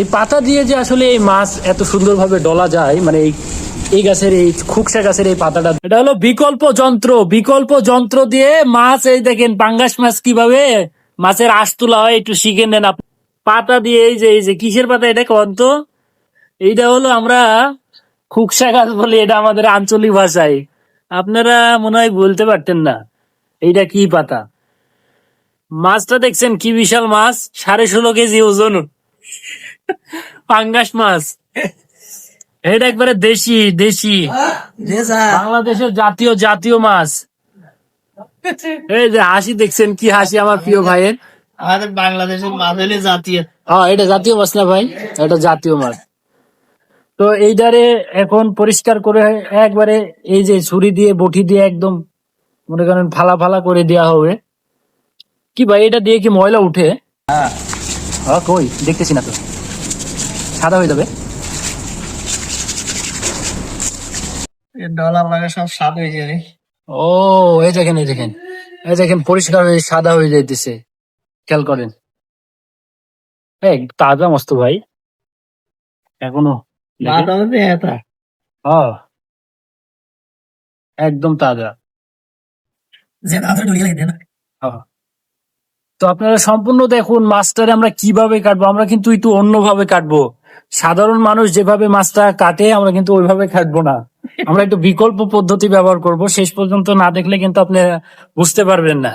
এই পাতা দিয়ে যে আসলে এই মাছ এত সুন্দরভাবে ডলা যায় মানে এই এই গাছের এই খুকসা গাছের এই পাতাটা। এটা হলো বিকল্প যন্ত্র বিকল্প যন্ত্র দিয়ে মাছ, এই দেখেন পাঙ্গাস মাছ কীভাবে মাছের আশ তোলা হয়, একটু শিখে নেন। পাতা দিয়ে এই যে এই যে, কিসের পাতা এটা কন তো? এইটা হলো আমরা খুকসা গাছ বলি, এটা আমাদের আঞ্চলিক ভাষায়। আপনারা মনে হয় বলতে পারতেন না, এইটা কি পাতা? মাছটা দেখছেন কি বিশাল মাছ, সাড়ে ষোলো কেজি ওজন। পাঙ্গাস মাছ। এটা একবারে দেশি দেশি। বাংলাদেশের জাতীয় জাতীয় মাছ। এই যে হাসি দেখছেন কি হাসি আমার প্রিয় ভাইয়ের। আমাদের বাংলাদেশের মাছ হলে জাতীয়। হ্যাঁ এটা জাতীয় মাছ না ভাই? এটা জাতীয় মাছ। তো এইটারে এখন পরিষ্কার করে একবারে এই যে ছুরি দিয়ে বটি দিয়ে একদম মনে করেন ফালা ফালা করে দেওয়া হবে। কি ভাই এটা দিয়ে কি ময়লা উঠে? হ্যাঁ। কই? দেখতেছি না তো। সাদা হয়ে যাবে। ডলার লাগা সব স্বাদ হয়ে যাবে ও এই দেখেন এই দেখেন। এই দেখেন পরিষ্কার হয়ে সাদা হয়ে যাইতেছে। খেয়াল করেন। এই তাজা মস্ত ভাই। এখনও। হ্যাঁ একদম তাজা। তো আপনারা সম্পূর্ণ দেখুন মাছটারে আমরা কীভাবে কাটবো আমরা কিন্তু একটু অন্যভাবে কাটবো। সাধারণ মানুষ যেভাবে মাছটা কাটে আমরা কিন্তু ওইভাবে কাটবো না। আমরা একটু বিকল্প পদ্ধতি ব্যবহার করব শেষ পর্যন্ত না দেখলে কিন্তু আপনি বুঝতে পারবেন না।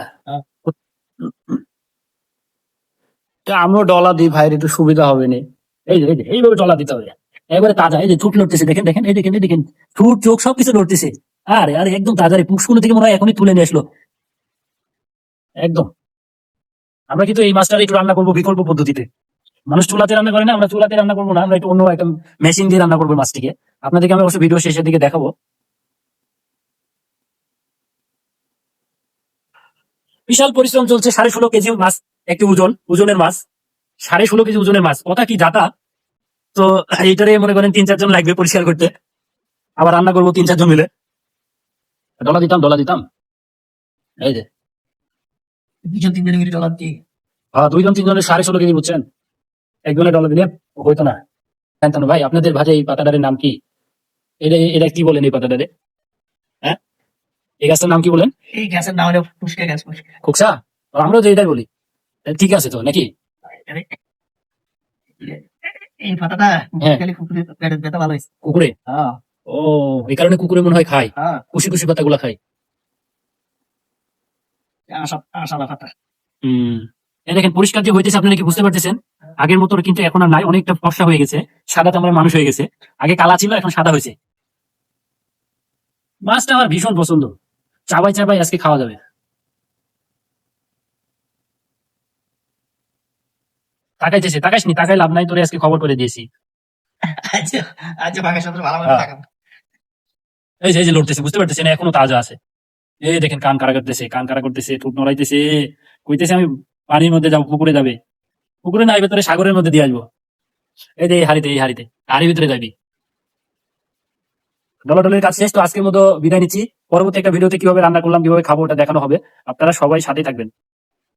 আমরা ডলা দিই ভাইয়ের একটু সুবিধা হবে না। এই যে, এইভাবে ডলা দিতে হবে। একবারে তাজা এই যে ঠুট লড়তেছে দেখেন দেখেন এই দেখেন এই দেখেন ঠুট চোখ সবকিছু লড়তেছে আরে আরে একদম তাজা রে পুষ্কুনো থেকে মনে হয় এখনই তুলে নিয়ে আসলো। একদম। আমরা কিন্তু এই মাছটা একটু রান্না করব বিকল্প পদ্ধতিতে। মানুষ চুলাতে রান্না করে না আমরা চুলাতে রান্না করব না আমরা একটু অন্য একটা মেশিন দিয়ে রান্না করব মাছটিকে আপনাদেরকে আমি অবশ্যই ভিডিও শেষের দিকে দেখাবো। বিশাল পরিশ্রম চলছে সাড়ে ষোলো কেজি মাছ একটি ওজন ওজনের মাছ। সাড়ে ষোলো কেজি ওজনের মাছ। কথা কি জাতা তো এইটারে মনে করেন তিন চারজন লাগবে পরিষ্কার করতে। আবার রান্না করব তিন চারজন মিলে। ডলা দিতাম ডলা দিতাম। এই যে। দুজন তিনজন দিয়ে হ্যাঁ দুইজন তিনজনের সাড়ে ষোলো কেজি বুঝছেন? একজনের ডলার দিলে হইতো না। জানতাম না ভাই আপনাদের ভাজা এই পাতাটারের নাম কি? এটা এটা কি বলেন এই পাতাটারে হ্যাঁ? এই গাছটার নাম কি বলেন? এই গ্যাসের নাম হলো ফুসকে ফুসকে খুকসা আমরাও তো এটাই বলি। ঠিক আছে তো নাকি? এই পাতাটা হ্যাঁ। ভালো কুকুরে? হ্যাঁ। ও এই কারণে কুকুরে মনে হয় খায়। হ্যাঁ। কুশি কুশি পাতাগুলা খায়। আশা আশা পাতা। হম। দেখেন পরিষ্কার যে হইতেছে আপনারা কি বুঝতে পারতেছেন? আগের মতো কিন্তু এখন আর নাই অনেকটা ফর্সা হয়ে গেছে। সাদা চামড়ার মানুষ হয়ে গেছে। আগে কালা ছিল এখন সাদা হয়েছে। মাছটা আমার ভীষণ পছন্দ। চাবাই চাবাই আজকে খাওয়া যাবে। তাকাইতেছে তাকাইসনি তাকাই লাভ নাই তোরে আজকে খবর করে দিয়েছি। ভালো ভালো হ্যাঁ। এই যে লড়তেছে বুঝতে পারতেছে না এখনও তাজা আছে। এই দেখেন কান কারা করতেছে কান কারা করতেছে ঠোঁট নড়াইতেছে। কইতেছে আমি পানির মধ্যে যাব পুকুরে যাবে। পুকুরে না ভিতরে সাগরের মধ্যে দিয়ে আসব। এই যে, এই হাড়িতে এই হাড়িতে। হাড়ির ভিতরে যাবি। ডলাডলের কাজ শেষ, তো আজকের মতো বিদায় নিচ্ছি। পরবর্তী একটা ভিডিওতে কীভাবে রান্না করলাম, কীভাবে খাব, ওটা দেখানো হবে। আপনারা সবাই সাথেই থাকবেন।